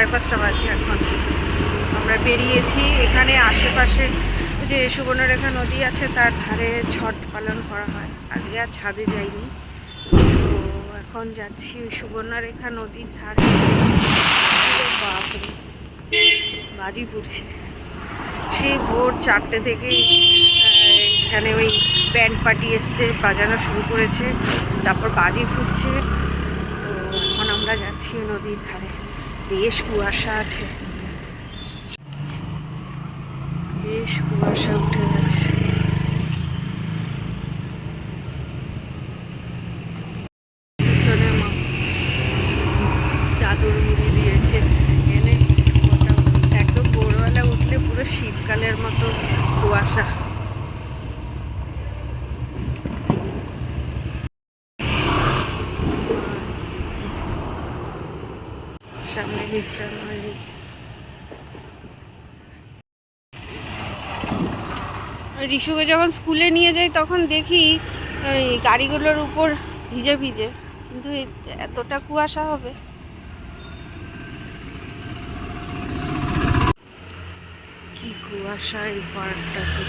সাড়ে পাঁচটা বাজছে এখন। আমরা বেরিয়েছি। এখানে আশেপাশে যে সুবর্ণরেখা নদী আছে, তার ধারে ছট পালন করা হয়। আজকে আর ছাদে যাইনি। তো এখন যাচ্ছি ওই সুবর্ণরেখা নদীর ধারে। বাজি পড়ছে। সেই ভোর চারটে থেকে এখানে ওই ব্যান্ড পার্টি এসছে, বাজানো শুরু করেছে। তারপর বাজি ফুটছে। তো এখন আমরা যাচ্ছি নদীর ধারে। বেশ কুয়াশা আছে। বেশ কুয়াশা উঠে গেছে পিছনে মা চাদর মুড়ি দিয়েছে এনে মোটামুটি একদম ভোরবেলা উঠলে পুরো শীতকালের মতো কুয়াশা সামনে বিশ্রাম। রিশুকে যখন স্কুলে নিয়ে যাই, তখন দেখি ওই গাড়িগুলোর উপর ভিজে ভিজে। কিন্তু এতটা কুয়াশা হবে? কি কুয়াশা এই পার্কটাতে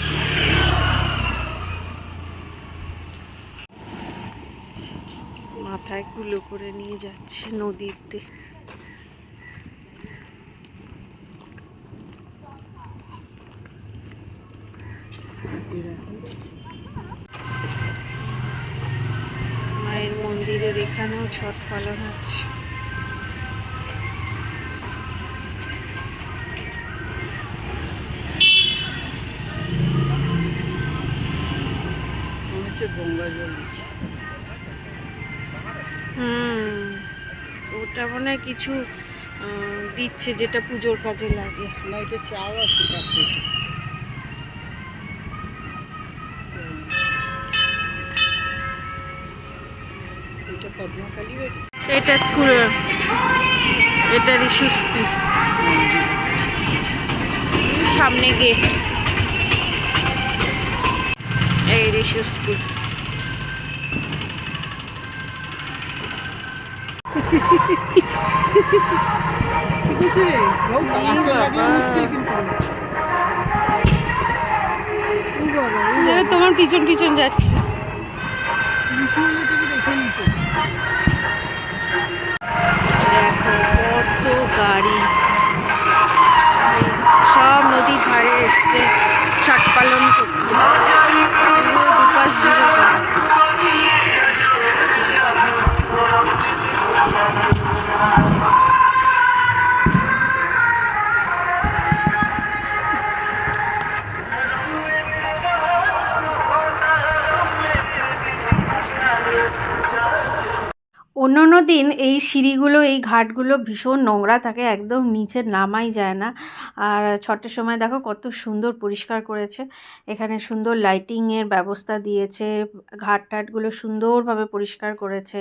মাথায় কুলো করে নিয়ে যাচ্ছে নদীতে। ছট পালন হচ্ছে। হুম ওটা মনে হয় কিছু দিচ্ছে যেটা পুজোর কাজে লাগে। না এটা চাও আছে এটা স্কুল এটা রিশু স্কুল। সামনে গেট এই রিশু স্কুল। মুশকিল কিন্তু। তোমার পিছন পিছন যাচ্ছে। দেখো কত গাড়ি। সব নদীর ধারে এসছে ছট পালন করতে। পুরো দুপাশ জুড়ে গাড়ি। অন্য অন্য দিন এই সিঁড়িগুলো, এই ঘাটগুলো ভীষণ নোংরা থাকে একদম নিচে নামাই যায় না। আর ছটের সময় দেখো কত সুন্দর পরিষ্কার করেছে। এখানে সুন্দর লাইটিংয়ের ব্যবস্থা দিয়েছে, ঘাট টাটগুলো সুন্দরভাবে পরিষ্কার করেছে।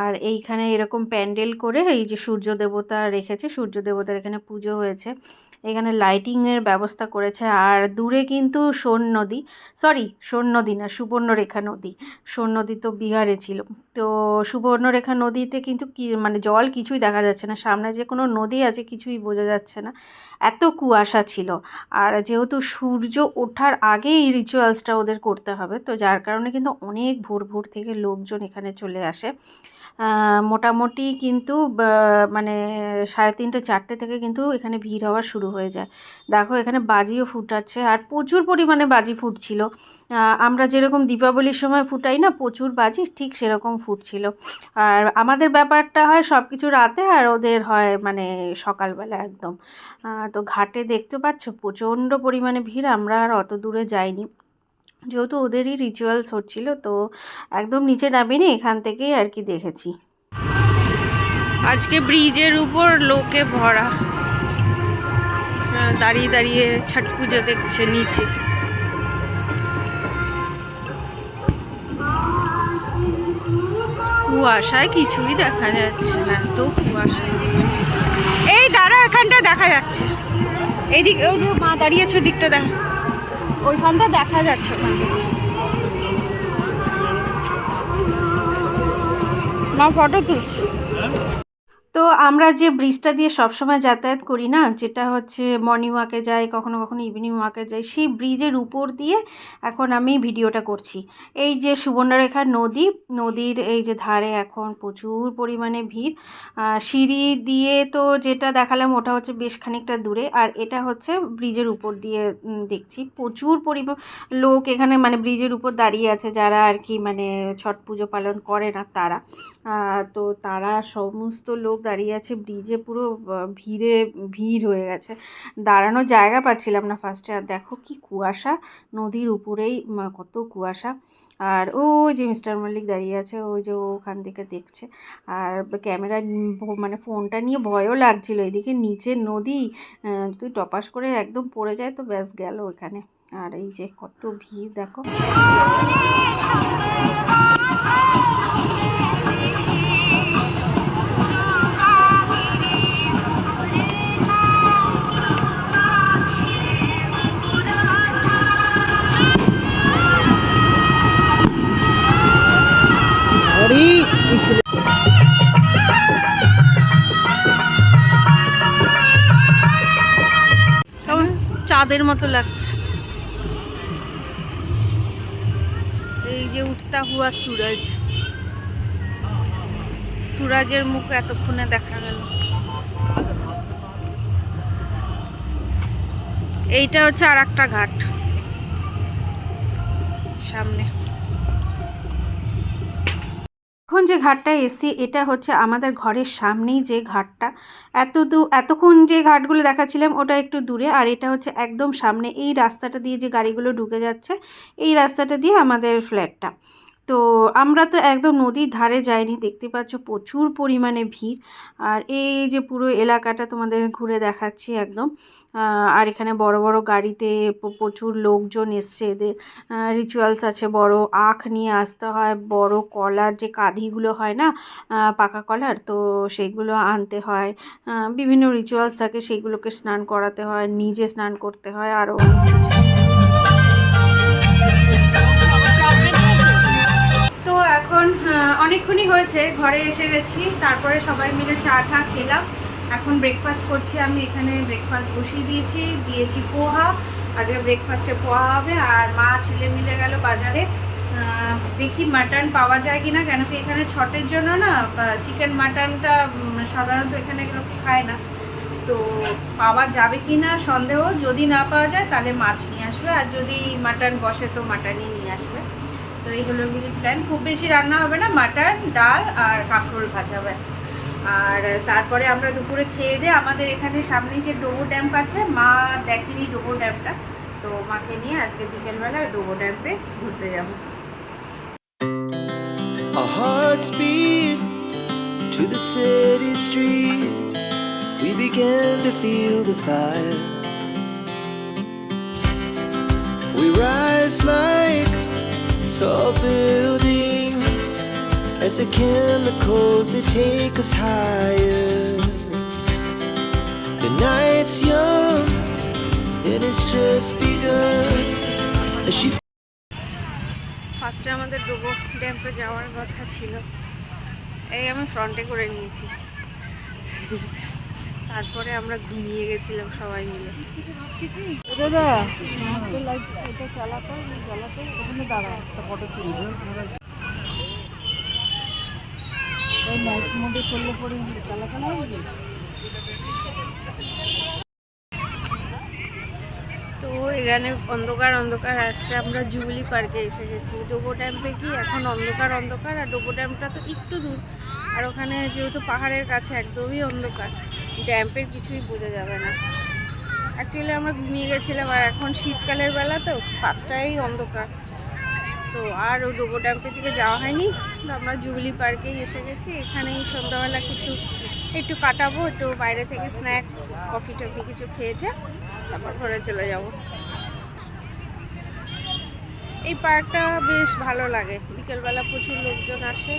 আর এইখানে এরকম প্যান্ডেল করে এই যে সূর্য দেবতা রেখেছে, সূর্য দেবতার এখানে পুজো হয়েছে। এখানে লাইটিংয়ের ব্যবস্থা করেছে। আর দূরে কিন্তু সোন নদী। সরি সোন নদী না, সুবর্ণরেখা নদী। সোন নদী তো বিহারে ছিল। তো সুবর্ণরেখা নদীতে কিন্তু কি মানে জল কিছুই দেখা যাচ্ছে না। সামনে যে কোনো নদী আছে কিছুই বোঝা যাচ্ছে না। এত কুয়াশা ছিল। আর যেহেতু সূর্য ওঠার আগে এই রিচুয়ালসটা ওদের করতে হবে, তো যার কারণে কিন্তু অনেক ভোর ভোর থেকে লোকজন এখানে চলে আসে। মোটামুটি কিন্তু মানে সাড়ে তিনটে, চারটে থেকে কিন্তু এখানে ভিড় হওয়া শুরু হয়ে যায়। দেখো, এখানে বাজিও ফুটাচ্ছে আর প্রচুর পরিমাণে বাজি ফুটছিল। আমরা যেরকম দীপাবলির সময় ফুটাই না, প্রচুর বাজি ঠিক সেরকম ফুটছিল। আর আমাদের ব্যাপারটা হয় সব কিছু রাতে আর ওদের হয় মানে সকালবেলা একদম। তো ঘাটে দেখতে পাচ্ছ প্রচণ্ড পরিমাণে ভিড়, আমরা আর অত দূরে যাইনি। যেহেতু ওদেরই রিচুয়ালস হচ্ছিল, তো একদম নিচে নামিনি এখান থেকেই আর কি দেখেছি। আজকে ব্রিজের উপর লোকে ভরা। দাঁড়িয়ে দাঁড়িয়ে ছট পুজো দেখছে নিচে। কুয়াশায় কিছুই দেখা যাচ্ছে না, এত কুয়াশা। এই দাঁড়া, এখানটা দেখা যাচ্ছে। এইদিক ওই যে মা দাঁড়িয়েছে দিকটা দেখা। ওইখানটা দেখা যাচ্ছে ওখান থেকে না ফটো তুলছি। তো আমরা যে ব্রিজটা দিয়ে সবসময় যাতায়াত করি না, যেটা হচ্ছে মর্নিং ওয়াকে যাই, কখনো কখনো ইভিনিং ওয়াকে যাই, সেই ব্রিজের উপর দিয়ে এখন আমি ভিডিওটা করছি। এই যে সুবর্ণরেখা নদী, নদীর এই যে ধারে এখন প্রচুর পরিমাণে ভিড়। সিঁড়ি দিয়ে তো যেটা দেখালাম ওটা হচ্ছে বেশ খানিকটা দূরে, আর এটা হচ্ছে ব্রিজের উপর দিয়ে দেখছি। প্রচুর পরিমাণ লোক এখানে মানে ব্রিজের উপর দাঁড়িয়ে আছে যারা আর কি মানে ছট পুজো পালন করে না তারা। তো তারা সমস্ত লোক দাঁড়িয়ে আছে ব্রিজে পুরো ভিড়ে ভিড় হয়ে গেছে দাঁড়ানোর জায়গা পাচ্ছিলাম না ফার্স্টে আর দেখো কি কুয়াশা নদীর উপরেই কত কুয়াশা আর ওই যে মিস্টার মল্লিক দাঁড়িয়ে আছে ওই যে ও ওখান থেকে দেখছে আর ক্যামেরা মানে ফোনটা নিয়ে ভয়ও লাগছিল এদিকে নিচে নদী তুই টপাস করে একদম পড়ে যায় তো ব্যাস গেল ওখানে আর এই যে কত ভিড় দেখো কেমন? চাঁদের মতো লাগছে। এই যে উঠতা হুয়া সুরজ। সুরাজের মুখ এতক্ষণে দেখা গেল। এইটা হচ্ছে আর একটা ঘাট। সামনে। এখন যে ঘাটটা এসছি এটা হচ্ছে আমাদের ঘরের সামনেই যে ঘাটটা। এত দূর এতক্ষণ যে ঘাটগুলো দেখাচ্ছিলাম, ওটা একটু দূরে। আর এটা হচ্ছে একদম সামনে, এই রাস্তাটা দিয়ে যে গাড়িগুলো ঢুকে যাচ্ছে, এই রাস্তাটা দিয়ে আমাদের ফ্ল্যাটটা তো আমরা তো একদম নদীর ধারে যাইনি, দেখতে পাচ্ছ প্রচুর পরিমাণে ভিড়। আর এই যে পুরো এলাকাটা তোমাদের ঘুরে দেখাচ্ছি একদম। আর এখানে বড় বড় গাড়িতে প্রচুর লোকজন এসছে, এদের রিচুয়ালস আছে। বড় আখ নিয়ে আসতে হয়, বড় কলার যে কাঁধিগুলো হয় না পাকা কলার, তো সেগুলো আনতে হয়। বিভিন্ন রিচুয়ালস থাকে, সেগুলোকে স্নান করাতে হয়, নিজে স্নান করতে হয় আরও অনেক কিছু। তো এখন অনেকক্ষণই হয়েছে, ঘরে এসে গেছি, তারপরে সবাই মিলে চা টা খেলাম। এখন ব্রেকফাস্ট করছি আমি, এখানে ব্রেকফাস্ট বসিয়ে দিয়েছি দিয়েছি পোহা, আজকে ব্রেকফাস্টে পোহা হবে, আর মা ছেলে মিলে গেল বাজারে। দেখি মাটন পাওয়া যায় কি না কেন কি এখানে ছটের জন্য না চিকেন মাটনটা সাধারণত এখানে লোক খায় না। তো পাওয়া যাবে কি না সন্দেহ, যদি না পাওয়া যায় তাহলে মাছ নিয়ে আসবে, আর যদি মাটন বসে তো মাটনই নিয়ে আসবে। তো এই হলো প্ল্যান খুব বেশি রান্না হবে না মাটন ডাল আর কাঁকরোল ভাজা, ব্যাস আর তারপরে আমরা দুপুরে খেয়ে দিয়ে আমাদের এখানে সামনে যে ডোবো ড্যাম্প আছে, মা দেখেনি ডোবো ড্যাম্পটা, তো মাকে নিয়ে আজকে বিকেলবেলা ডোবো ড্যাম্পে ঘুরতে যাব to the city streets. We began to feel the fire. We rise like tall buildings as the chemicals they take us higher. The night's young and it's just begun. As she ফার্স্টে আমাদের ডোবো ড্যাম্পে যাওয়ার কথা ছিল এই আমি ফ্রন্টে করে নিয়েছি তারপরে আমরা ঘুমিয়ে গেছিলাম সবাই মিলে। দাদা এটা চালাতো আমি ওখানে দাঁড়া একটা ফটো তুলবো ওই নাইট মোডে করলে পরে চালাতে না তো এখানে অন্ধকার অন্ধকার আসছে। আমরা জুবলি পার্কে এসে গেছি। ডোবো ড্যাম্পে কি এখন অন্ধকার অন্ধকার আর ডোবো ড্যাম্পটা তো একটু দূর। আর ওখানে যেহেতু পাহাড়ের কাছে একদমই অন্ধকার। ড্যাম্পের কিছুই বোঝা যাবে না। অ্যাকচুয়ালি আমরা ঘুমিয়ে গেছিলাম আর এখন শীতকালের বেলা তো পাঁচটাই অন্ধকার। তো আর ও ডোবো ড্যাম্পের দিকে যাওয়া হয়নি। তো আমরা জুবলি পার্কেই এসে গেছি। এখানেই সন্ধ্যাবেলা কিছু একটু কাটাবো, একটু বাইরে থেকে স্ন্যাক্স কফি টফি কিছু খেয়েছে তারপর ঘরে চলে যাব। এই পার্কটা বেশ ভালো লাগে। বিকেলবেলা প্রচুর লোকজন আসে।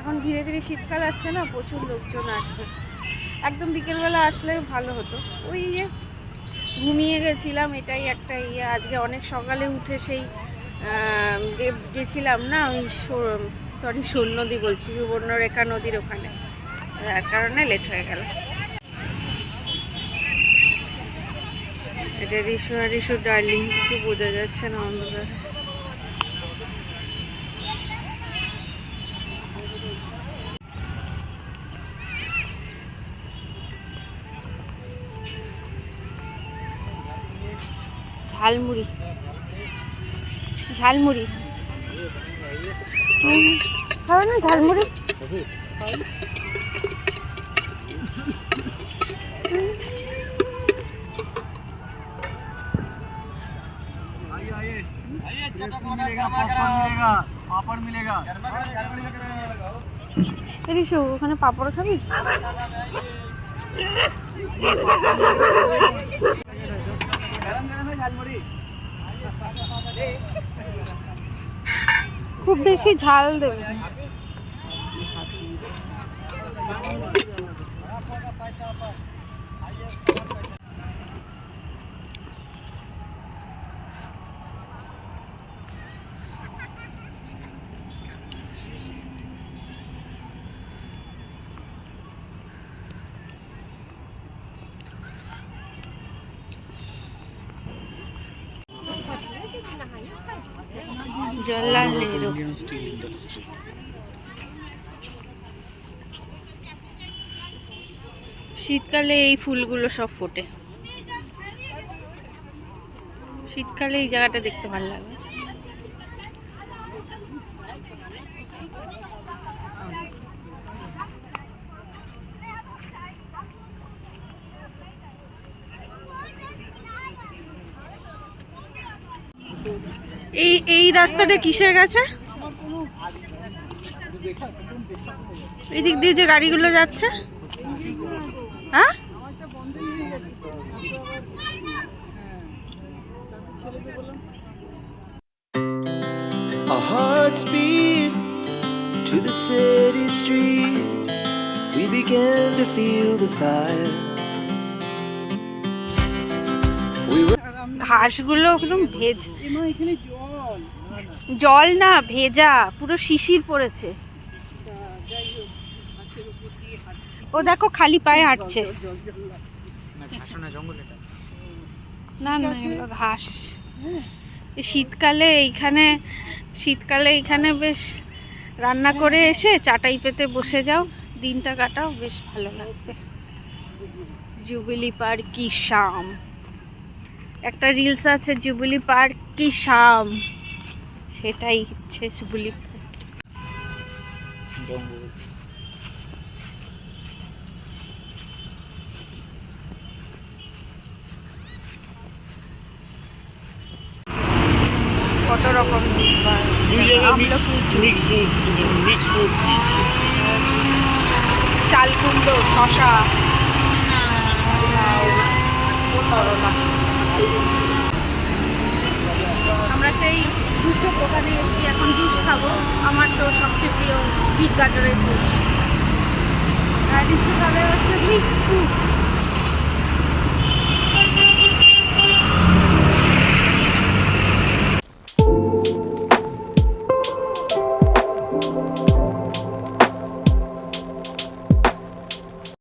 এখন ধীরে ধীরে শীতকাল আসছে না, প্রচুর লোকজন আসবে। একদম বিকেলবেলা আসলে ভালো হতো। ওই যে ঘুমিয়ে গেছিলাম, এটাই একটা ইয়ে। আজকে অনেক সকালে উঠে সেই গেছিলাম না ওই সরি সোন নদী বলছি, সুবর্ণরেখা নদীর ওখানে। যার কারণে লেট হয়ে গেল এটা রিসু আর রিসু ডার্লিং কিছু বোঝা যাচ্ছে না অন্ধকার। ঝালমুড়ি। ঝালমুড়ি। খাবে না ঝালমুড়ি? রিশু ওখানে পাপড় খাবি? খুব বেশি ঝাল দেবে। জল্লাল নেহরু। শীতকালে এই ফুলগুলো সব ফোটে। শীতকালে এই জায়গাটা দেখতে ভালো লাগে। এই এই রাস্তাটা কিসের গেছে এদিক দিয়ে যে গাড়িগুলো যাচ্ছে হ্যাঁ Our hearts beat to the city streets. We began to feel the fire. We were ঘাসগুলো একদম ভেজ এখানে জল না ভেজা পুরো শিশির পড়েছে। ও দেখো খালি পায়ে হাঁটছে। না না এগুলো ঘাস। এই শীতকালে এইখানে শীতকালে এইখানে বেশ রান্না করে এসে চাটাই পেতে বসে যাও। দিনটা কাটাও বেশ ভালো লাগবে। জুবিলি পার্ক কি শাম। একটা রিলস আছে জুবিলি পার্ক কি শাম। সেটাই হচ্ছে জুবিলি কত রকম। চাল কুমড়ো শশা আমরা সেই জুসের দোকানে এসেছি, এখন জুস খাব। আমার তো সবচেয়ে প্রিয় বিট গাজরের জুস। আর হচ্ছে মিক্স ফ্রুট